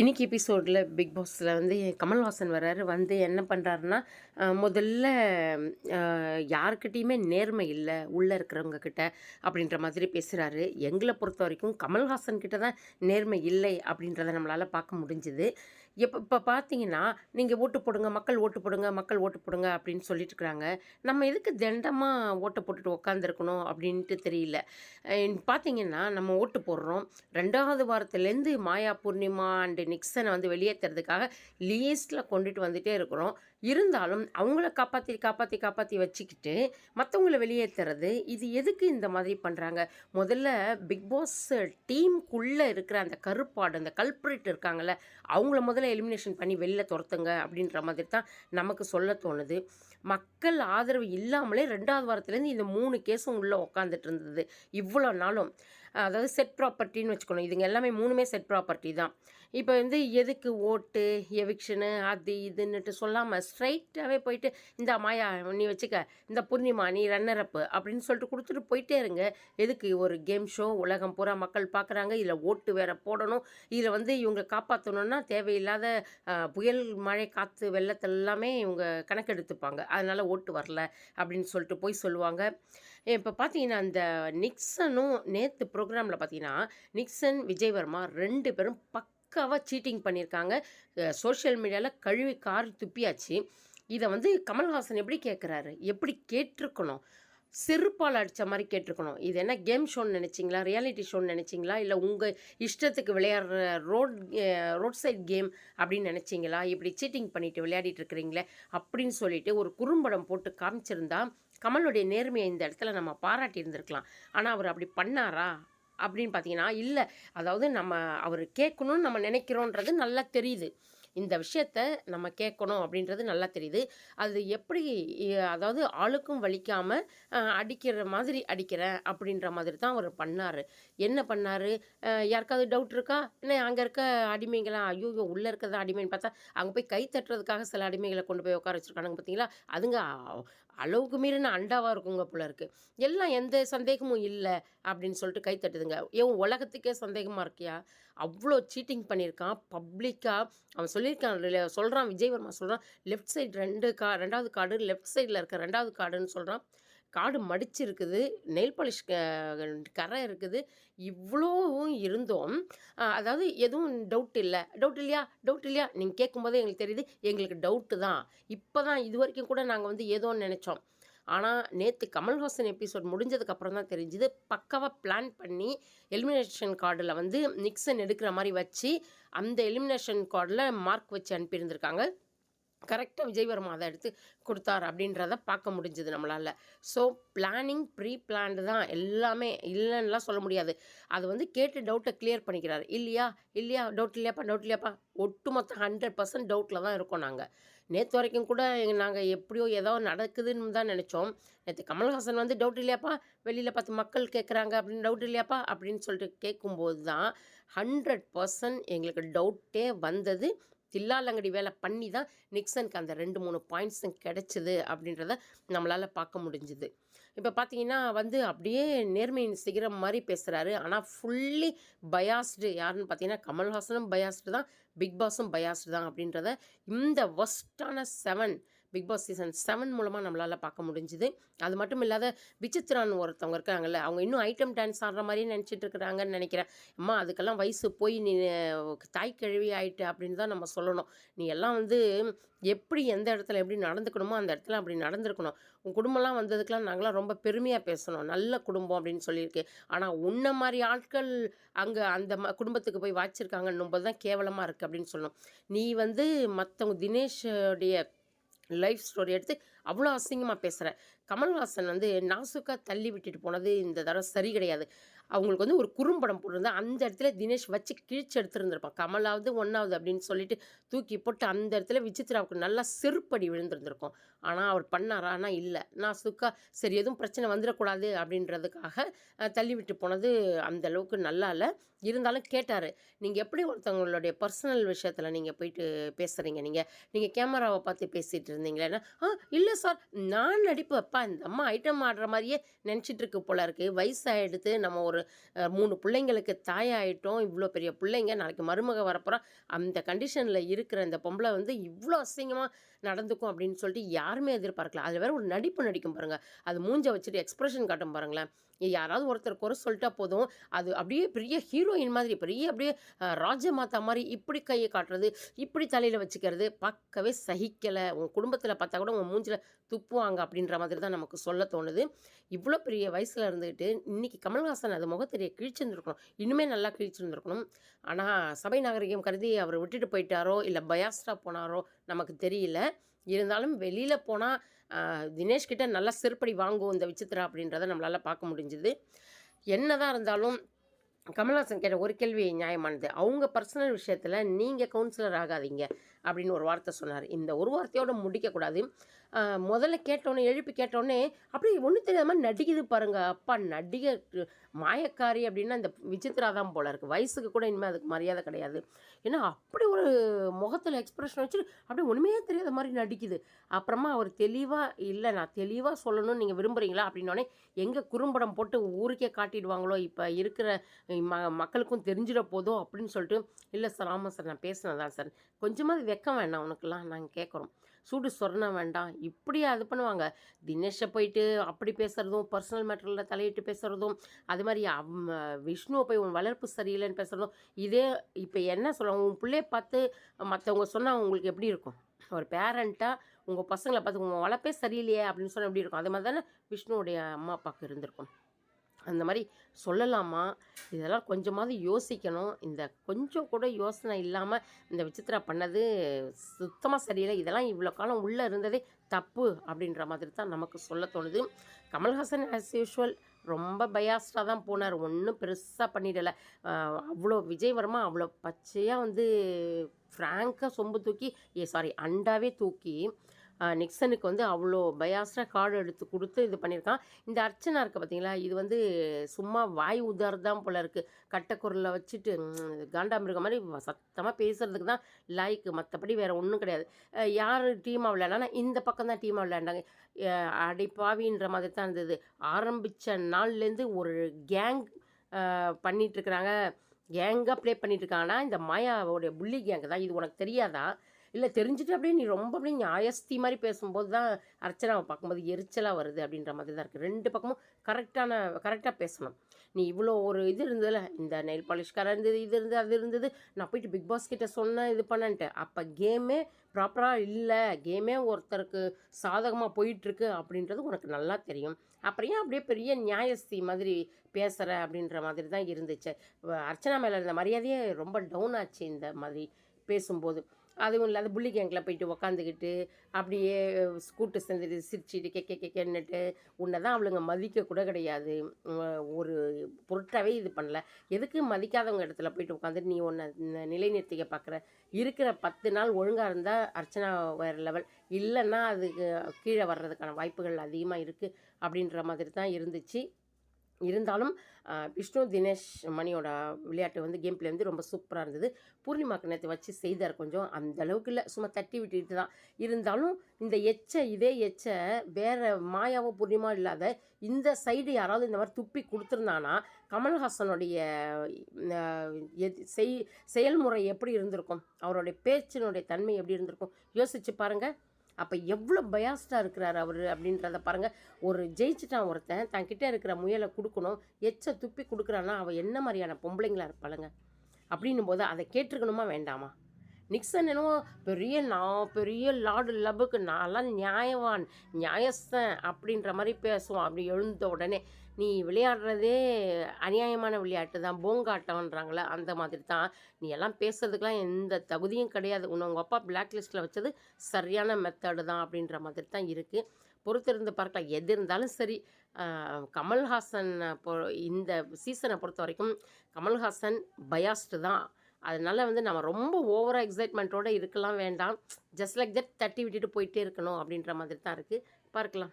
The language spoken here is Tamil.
இன்றைக்கி எபிசோடில் பிக் பாஸில் வந்து கமல்ஹாசன் வர்றாரு. வந்து என்ன பண்ணுறாருன்னா முதல்ல யாருக்கிட்டேயுமே நேர்மை இல்லை உள்ளே இருக்கிறவங்க கிட்ட அப்படின்ற மாதிரி பேசுகிறாரு எங்களை பொறுத்த வரைக்கும் கமல்ஹாசன் கிட்ட தான் நேர்மை இல்லை அப்படின்றத நம்மளால் பார்க்க முடிஞ்சுது. எப்போ இப்போ பார்த்தீங்கன்னா நீங்கள் ஓட்டு போடுங்க மக்கள் ஓட்டு போடுங்க மக்கள் ஓட்டு போடுங்க அப்படின்னு சொல்லிட்டு இருக்கிறாங்க நம்ம எதுக்கு தண்டமாக ஓட்டை போட்டுட்டு உட்காந்துருக்கணும் அப்படின்ட்டு தெரியல. பார்த்தீங்கன்னா நம்ம ஓட்டு போடுறோம். ரெண்டாவது வாரத்துலேருந்து மாயா பூர்ணிமா அண்டு நிக்சனை வந்து வெளியேற்றுறதுக்காக லீஸ்ட்டில் கொண்டுட்டு வந்துகிட்டே இருக்கிறோம். இருந்தாலும் அவங்கள காப்பாற்றி காப்பாற்றி காப்பாற்றி வச்சுக்கிட்டு மற்றவங்கள வெளியேற்றுறது இது எதுக்கு இந்த மாதிரி பண்ணுறாங்க முதல்ல பிக் பாஸ் டீமுக்குள்ளே இருக்கிற அந்த கருப்பாடு அந்த கல்ப்ரேட் இருக்காங்கல்ல அவங்கள முதல்ல எலிமினேஷன் பண்ணி வெளில துரத்துங்க அப்படின்ற மாதிரி தான் நமக்கு சொல்ல தோணுது. மக்கள் ஆதரவு இல்லாமலே ரெண்டாவது வாரத்துலேருந்து இந்த மூணு கேஸும் உள்ளே உட்காந்துட்டு இருந்தது. இவ்வளோ நாளும் அதாவது செட் ப்ராப்பர்ட்டின்னு வச்சுக்கணும். இதுங்க எல்லாமே மூணுமே செட் ப்ராப்பர்ட்டி தான். இப்போ வந்து எதுக்கு ஓட்டு எவிக்ஷனு அது இதுன்னுட்டு சொல்லாமல் ஸ்ட்ரைட்டாகவே போயிட்டு இந்த மாயா நீ வச்சுக்க இந்த பூர்ணிமா நீ ரன்னர் அப்பு அப்படின்னு சொல்லிட்டு கொடுத்துட்டு போயிட்டே இருங்க. எதுக்கு ஒரு கேம் ஷோ உலகம் பூரா மக்கள் பார்க்குறாங்க இதில் ஓட்டு வேற போடணும். இதில் வந்து இவங்க காப்பாற்றணுன்னா தேவையில்லாத புயல் மழை காற்று வெள்ளத்தெல்லாமே எல்லாமே இவங்க கணக்கெடுத்துப்பாங்க. அதனால் ஓட்டு வரல அப்படின்னு சொல்லிட்டு போய் சொல்லுவாங்க. இப்போ பார்த்தீங்கன்னா அந்த நிக்சனும் நேற்று ப்ரோக்ராமில் பார்த்தீங்கன்னா நிக்சன் விஜய்வர்மா ரெண்டு பேரும் பக்காவாக சீட்டிங் பண்ணியிருக்காங்க. சோஷியல் மீடியாவில் கழுவி கார் துப்பியாச்சு. இதை வந்து கமல்ஹாசன் எப்படி கேட்குறாரு எப்படி கேட்டிருக்கணும்? செருப்பால் அடித்த மாதிரி கேட்டிருக்கணும். இது என்ன கேம் ஷோன்னு நினச்சிங்களா? ரியாலிட்டி ஷோன்னு நினச்சிங்களா? இல்லை உங்கள் இஷ்டத்துக்கு விளையாடுற ரோட் ரோட் சைட் கேம் அப்படின்னு நினச்சிங்களா? இப்படி சீட்டிங் பண்ணிட்டு விளையாடிட்டு இருக்கிறீங்களே அப்படின்னு சொல்லிட்டு ஒரு குறும்படம் போட்டு காமிச்சிருந்தா கமலுடைய நேர்மையை இந்த இடத்துல நம்ம பாராட்டி இருந்திருக்கலாம். ஆனால் அவர் அப்படி பண்ணாரா? அப்படின்னு பார்த்தீங்கன்னா இல்லை. அதாவது நம்ம அவர் கேட்கணும்னு நம்ம நினைக்கிறோன்றது நல்லா தெரியுது. இந்த விஷயத்த நம்ம கேட்கணும் அப்படின்றது நல்லா தெரியுது. அது எப்படி அதாவது ஆளுக்கும் வலிக்காமல் அடிக்கிற மாதிரி அடிக்கிறேன் அப்படின்ற மாதிரி தான் அவர் பண்ணார். என்ன பண்ணார்? யாருக்காவது டவுட் இருக்கா? என்ன அங்கே இருக்க அடிமைங்களா? ஐயோ உள்ளே இருக்கிறதா அடிமைன்னு பார்த்தா அங்கே போய் கை தட்டுறதுக்காக சில அடிமைகளை கொண்டு போய் உட்கார வச்சுருக்கானுங்க பார்த்தீங்களா? அதுங்க அளவுக்கு மீறின அண்டாவாக இருக்குங்க போல இருக்கு. எல்லாம் எந்த சந்தேகமும் இல்லை அப்படின்னு சொல்லிட்டு கை தட்டுதுங்க. ஏன் உலகத்துக்கே சந்தேகமாக இருக்கியா? அவ்வளோ சீட்டிங் பண்ணியிருக்கான் பப்ளிக்காக அவன் சொல்லியிருக்கான் சொல்கிறான் விஜய்வர்மா சொல்கிறான் லெஃப்ட் சைடு ரெண்டு கா ரெண்டாவது கார்டு லெஃப்ட் சைடில் இருக்க ரெண்டாவது கார்டுன்னு சொல்கிறான் கார்டு மடிச்சிருக்குது நெயில் பாலிஷ் கரை இருக்குது. இவ்வளோவும் இருந்தோம். அதாவது எதுவும் டவுட் இல்லை. டவுட் இல்லையா? டவுட் இல்லையா? நீங்கள் கேட்கும்போதே எங்களுக்கு தெரியுது. எங்களுக்கு டவுட்டு தான். இப்போ தான் இது வரைக்கும் கூட நாங்கள் வந்து ஏதோன்னு நினச்சோம். ஆனால் நேற்று கமல்ஹாசன் எபிசோட் முடிஞ்சதுக்கப்புறம் தான் தெரிஞ்சுது. பக்காவாக பிளான் பண்ணி எலிமினேஷன் கார்டில் வந்து நிக்சன் எடுக்கிற மாதிரி வச்சு அந்த எலிமினேஷன் கார்டில் மார்க் வச்சு அனுப்பியிருந்திருக்காங்க. கரெக்டாக விஜயவர்மா அதை எடுத்து கொடுத்தார் அப்படின்றத பார்க்க முடிஞ்சது நம்மளால். ஸோ பிளானிங் ப்ரீ பிளான்டு தான். எல்லாமே இல்லைன்னுலாம் சொல்ல முடியாது. அது வந்து கேட்டு டவுட்டை கிளியர் பண்ணிக்கிறாரு. இல்லையா? இல்லையா? டவுட் இல்லையாப்பா? டவுட் இல்லையாப்பா? ஒட்டுமொத்த ஹண்ட்ரட் பர்சன்ட் டவுட்டில் தான் இருக்கோம் நாங்கள் நேற்று வரைக்கும் கூட நாங்கள் எப்படியோ ஏதோ நடக்குதுன்னு தான் நினச்சோம். நேற்று கமல்ஹாசன் வந்து டவுட் இல்லையாப்பா? வெளியில் பார்த்து மக்கள் கேட்குறாங்க அப்படின்னு டவுட் இல்லையாப்பா? அப்படின்னு சொல்லிட்டு கேட்கும்போது தான் ஹண்ட்ரட் பர்சன்ட் எங்களுக்கு டவுட்டே வந்தது. தில்லாலங்கடி வேலை பண்ணி தான் நிக்சனுக்கு அந்த ரெண்டு மூணு பாயிண்ட்ஸும் கிடைச்சிது அப்படின்றத நம்மளால் பார்க்க முடிஞ்சுது. இப்போ பார்த்தீங்கன்னா வந்து அப்படியே நேர்மையின் சிகரம் மாதிரி பேசுகிறாரு ஆனால் ஃபுல்லி பயாஸ்டு யாருன்னு பார்த்தீங்கன்னா கமல்ஹாசனும் பயாஸ்டு தான் பிக் பாஸும் பயாஸ்டு தான் அப்படின்றத இந்த ஒஸ்டான seven Bigg Boss season seven மூலமாக நம்மளால் பார்க்க முடிஞ்சுது. அது மட்டும் இல்லாத விசித்ரான் ஒருத்தவங்க இருக்காங்கல்ல அவங்க இன்னும் ஐட்டம் டான்ஸ் ஆடுற மாதிரியே நினச்சிட்டு இருக்கிறாங்கன்னு நினைக்கிறேன். அம்மா அதுக்கெல்லாம் வயசு போய் நீ தாய் கிழவி ஆயிட்டு அப்படின்னு தான் நம்ம சொல்லணும். நீ எல்லாம் வந்து எப்படி எந்த இடத்துல எப்படி நடந்துக்கணுமோ அந்த இடத்துல அப்படி நடந்திருக்கணும். உன் குடும்பம்லாம் வந்ததுக்கெல்லாம் நாங்களாம் ரொம்ப பெருமையாக பேசணும். நல்ல குடும்பம் அப்படின்னு சொல்லியிருக்கு. ஆனால் உன்ன மாதிரி ஆட்கள் அங்கே அந்த ம குடும்பத்துக்கு போய் வாச்சிருக்காங்கன்னும் போது தான் கேவலமாக இருக்குது அப்படின்னு சொல்லணும். நீ வந்து மற்றவங்க தினேஷோடைய லைஃப் ஸ்டோரி எடுத்து அவ்வளோ அசிங்கமாக பேசுகிறேன் கமல்ஹாசன் வந்து நாசுக்காக தள்ளி விட்டுட்டு போனது இந்த தடவை சரி கிடையாது. அவங்களுக்கு வந்து ஒரு குறும்படம் போட்டிருந்தா அந்த இடத்துல தினேஷ் வச்சு கிழிச்சு எடுத்துருந்துருப்பான். கமலாவது ஒன்றாவது அப்படின்னு சொல்லிட்டு தூக்கி போட்டு அந்த இடத்துல விசித்ராவுக்கு நல்லா செருப்படி விழுந்திருந்திருக்கும். ஆனால் அவர் பண்ணாரா? ஆனால் இல்லை. நான் சுக்கா சரி எதுவும் பிரச்சனை வந்துடக்கூடாது அப்படின்றதுக்காக தள்ளி விட்டு போனது அந்த அளவுக்கு நல்லா இல்லை. இருந்தாலும் கேட்டார். நீங்கள் எப்படி ஒருத்தவங்களுடைய பர்சனல் விஷயத்தில் நீங்கள் போயிட்டு பேசுகிறீங்க நீங்கள் நீங்கள் கேமராவை பார்த்து பேசிகிட்டு இருந்தீங்களேன்னா ஆ இல்லை சார். நான் நடிப்பப்பா இந்த அம்மா ஐட்டம் ஆடுற மாதிரியே நினச்சிட்டு இருக்கு போல இருக்குது வயசாகிடுது நம்ம ஒரு மூணு பிள்ளைங்களுக்கு தாயாயிட்டோம். இவ்வளோ பெரிய பிள்ளைங்க. நாளைக்கு மருமக வரப்போகிறோம் அந்த கண்டிஷனில் இருக்கிற இந்த பொம்பளை வந்து இவ்வளோ அசிங்கமாக நடந்துக்கும் அப்படின்னு சொல்லிட்டு யாருமே எதிர்பார்க்கல. அதில் வேறு ஒரு நடிப்பு நடிக்கும் பாருங்கள் அது மூஞ்ச வச்சுட்டு எக்ஸ்ப்ரெஷன் காட்டும் பாருங்களேன். யாராவது ஒருத்தர் குறை சொல்லிட்டா போதும். அது அப்படியே பெரிய ஹீரோ ஹீரோயின் மாதிரி. பெரிய அப்படியே ராஜ மாதா மாதிரி இப்படி கையை காட்டுறது இப்படி தலையில் வச்சுக்கிறது பார்க்கவே சகிக்கலை. உன் குடும்பத்தில் பார்த்தா கூட உன் மூஞ்சில் துப்புவாங்க அப்படின்ற மாதிரி தான் நமக்கு சொல்ல தோணுது. இவ்வளோ பெரிய வயசில் இருந்துக்கிட்டு இன்றைக்கி கமல்ஹாசன் அது முகத்தெரிய கிழிச்சிருந்துருக்கணும். இன்னுமே நல்லா கிழிச்சிருந்துருக்கணும். ஆனால் சபை நாகரிகம் கருதி அவர் விட்டுட்டு போயிட்டாரோ இல்லை பயாஸ்டா போனாரோ நமக்கு தெரியல. இருந்தாலும் வெளியில் போனால் தினேஷ்கிட்ட நல்லா செருப்படி வாங்குவோம் இந்த விசித்திரா அப்படின்றத நம்மளால் பார்க்க முடிஞ்சுது. என்னதான் இருந்தாலும் கமல்ஹாசன் கேட்ட ஒரு கேள்வி நியாயமானது. அவங்க பர்சனல் விஷயத்தில் நீங்கள் கவுன்சிலர் ஆகாதீங்க. அப்படின்னு ஒரு வார்த்தை சொன்னார். இந்த ஒரு வார்த்தையோடு முடிக்கக்கூடாது. முதல்ல கேட்டோன்னே எழுப்பி கேட்டோன்னே அப்படியே ஒன்றும் தெரியாத மாதிரி நடிக்குது பாருங்க. அப்பா நடிகை மாயக்காரி அப்படின்னா இந்த விசித்ரா தான் போல இருக்குது வயசுக்கு கூட இனிமேல் அதுக்கு மரியாதை கிடையாது. ஏன்னா அப்படி ஒரு முகத்தில் எக்ஸ்பிரஷன் வச்சுட்டு அப்படியே ஒன்றுமே தெரியாத மாதிரி நடிக்குது. அப்புறமா அவர் தெளிவாக இல்லை நான் தெளிவாக சொல்லணும்னு நீங்கள் விரும்புகிறீங்களா அப்படின்னோடனே எங்கே குறும்படம் போட்டு ஊருக்கே காட்டிடுவாங்களோ? இப்போ இருக்கிற ம மக்களுக்கும் தெரிஞ்சிட போதோ? அப்படின்னு சொல்லிட்டு இல்லை சார் ஆமாம் சார் நான் பேசினதான் சார். கொஞ்சமாக வெக்கம் வேண்டாம் உனக்கெல்லாம் நாங்கள் கேட்குறோம். சூடு சொரண வேண்டாம். இப்படியா அது பண்ணுவாங்க? தினேஷை போயிட்டு அப்படி பேசுகிறதும் பர்சனல் மேட்டரில் தலையிட்டு பேசுகிறதும் அது மாதிரி அவ் விஷ்ணுவை போய் உன் வளர்ப்பு சரியில்லைன்னு பேசுகிறதும் இதே இப்போ என்ன சொல்லுவாங்க? உன் பிள்ளைய பார்த்து மற்றவங்க சொன்னால் உங்களுக்கு எப்படி இருக்கும்? ஒரு பேரண்ட்டாக உங்கள் பசங்களை பார்த்து உங்கள் வளர்ப்பே சரியில்லையே அப்படின்னு சொன்னால் எப்படி இருக்கும்? அது மாதிரி தானே விஷ்ணுவுடைய அம்மா அப்பாவுக்கு இருந்திருக்கும். அந்த மாதிரி சொல்லலாமா? இதெல்லாம் கொஞ்சமாவது யோசிக்கணும். இந்த கொஞ்சம் கூட யோசனை இல்லாமல் இந்த விசித்திரா பண்ணது சுத்தமாக சரியில்லை. இதெல்லாம் இவ்வளோ காலம் உள்ளே இருந்ததே தப்பு அப்படின்ற மாதிரி தான் நமக்கு சொல்ல தோணுது. கமல்ஹாசன் ஆஸ் யூஷுவல் ரொம்ப பயாஸ்டாக தான் போனார். ஒன்றும் பெருசாக பண்ணிடலை. அவ்வளோ விஜய் வர்மா அவ்வளோ பச்சையாக வந்து ஃப்ராங்காக சொம்பு தூக்கி ஏ சாரி அண்டாவே தூக்கி நிக்சனுக்கு வந்து அவ்வளோ பயாஸ்டாக கார்டு எடுத்து கொடுத்து இது பண்ணியிருக்கான் இந்த அர்ச்சனா இருக்குது பார்த்தீங்களா இது வந்து சும்மா வாய் உதார் தான் போல இருக்குது கட்டக்குரலை வச்சுட்டு ம், காண்டாமிருகம் மாதிரி சத்தமாக பேசுகிறதுக்கு தான் லாய்க்கு மற்றபடி வேறு ஒன்றும் கிடையாது. யார் டீமாக விளையாடனா இந்த பக்கம் தான் டீமாக விளையாண்டாங்க அடைப்பாவின்ற மாதிரி தான் இருந்தது. ஆரம்பித்த நாள்லேருந்து ஒரு கேங் பண்ணிகிட்ருக்குறாங்க கேங்காக ப்ளே பண்ணிகிட்ருக்காங்கன்னா இந்த மாயாவோடைய புள்ளி கேங்கு தான். இது உனக்கு தெரியாதா? இல்லை தெரிஞ்சுட்டு அப்படியே நீ ரொம்ப அப்படியே நியாயஸ்தி மாதிரி பேசும்போது தான் அர்ச்சனாவை பார்க்கும்போது எரிச்சலாக வருது அப்படின்ற மாதிரி தான் இருக்குது ரெண்டு பக்கமும் கரெக்டான கரெக்டாக பேசணும். நீ இவ்வளோ ஒரு இது இருந்ததில்ல இந்த நெயில் பாலிஷ்காரர் இருந்தது இது இருந்தது அது இருந்தது நான் போயிட்டு பிக் பாஸ் கிட்ட சொன்னேன் இது பண்ணன்ட்டு. அப்போ கேமே ப்ராப்பராக இல்லை கேமே ஒருத்தருக்கு சாதகமாக போயிட்டுருக்கு அப்படின்றது உனக்கு நல்லா தெரியும். அப்புறம் ஏன் அப்படியே பெரிய நியாயஸ்தி மாதிரி பேசுகிற அப்படின்ற மாதிரி தான் இருந்துச்சு. அர்ச்சனா மேலே இருந்த மரியாதையே ரொம்ப டவுன் ஆச்சு இந்த மாதிரி பேசும்போது. அதுவும் இல்லாத புள்ளி கேங்கில் போயிட்டு உக்காந்துக்கிட்டு அப்படியே ஸ்கூட்டு செஞ்சுட்டு சிரிச்சிட்டு கெக்க கெக்கன்னுட்டு உன்னை தான் அவளுங்க மதிக்க கூட கிடையாது. ஒரு பொருட்டாவே இது பண்ணல. எதுக்கு மதிக்காதவங்க இடத்துல போயிட்டு உட்காந்துட்டு நீ உன்னை நிலைநிறுத்திக்க பார்க்குற இருக்கிற பத்து நாள் ஒழுங்காக இருந்தால் அர்ச்சனா வேறு லெவல். இல்லைன்னா அதுக்கு கீழே வர்றதுக்கான வாய்ப்புகள் அதிகமாக இருக்குது அப்படின்ற மாதிரி தான் இருந்துச்சு. இருந்தாலும் விஷ்ணு தினேஷ் மணியோட விளையாட்டு வந்து கேம் பிளே வந்து ரொம்ப சூப்பராக இருந்தது. பூர்ணிமாக்கு நேற்று வச்சு செய்தார் கொஞ்சம். அந்த அளவுக்கு இல்லை. சும்மா தட்டி விட்டுட்டு தான் இருந்தாலும் இந்த எச்சை இதே எச்சை வேறு மாயாவோ பூர்ணிமா இல்லாத இந்த சைடு யாராவது இந்த மாதிரி துப்பி கொடுத்துருந்தானா கமல்ஹாசனுடைய எது- செய் செயல்முறை எப்படி இருந்திருக்கும்? அவருடைய பேச்சினுடைய தன்மை எப்படி இருந்திருக்கும்? யோசிச்சு பாருங்கள் அப்போ எவ்வளோ பயாஸ்டாக இருக்கிறார் அவர் அப்படின்றத பாருங்கள் ஒரு ஜெயிச்சிட்டான் ஒருத்தன் தன்கிட்ட இருக்கிற முயலை கொடுக்கணும் எச்ச துப்பி கொடுக்குறான்னா அவள் என்ன மாதிரியான பொம்பளைங்களா இருப்பாளுங்க? அப்படின்னும் போது அதை கேட்டிருக்கணுமா வேண்டாமா? நிக்சன் என்னவோ பெரிய நான் பெரிய லார்டு லபுக்கு நான்லாம் நியாயவான் நியாயஸ்தன் அப்படின்ற மாதிரி பேசுவான். அப்படி எழுந்த உடனே நீ விளையாடுறதே அநியாயமான விளையாட்டு தான் போங்காட்டம்ன்றாங்களே அந்த மாதிரி தான். நீ எல்லாம் பேசுறதுக்கெலாம் எந்த தகுதியும் கிடையாது. உன்னை உங்கள் அப்பா பிளாக் லிஸ்ட்டில் வச்சது சரியான மெத்தடு தான் அப்படின்ற மாதிரி தான் இருக்குது பொறுத்திருந்து பார்க்கலாம். எது இருந்தாலும் சரி. கமல்ஹாசன் பொ இந்த சீசனை பொறுத்த வரைக்கும் கமல்ஹாசன் பயாஸ்டு தான். அதனால வந்து நம்ம ரொம்ப ஓவராக எக்ஸைட்மெண்ட்டோட இருக்கலாம் வேண்டாம். ஜஸ்ட் லைக் தட் தட்டி விட்டுட்டு போயிட்டே இருக்கணும் அப்படின்ற மாதிரி தான் இருக்குது பார்க்கலாம்.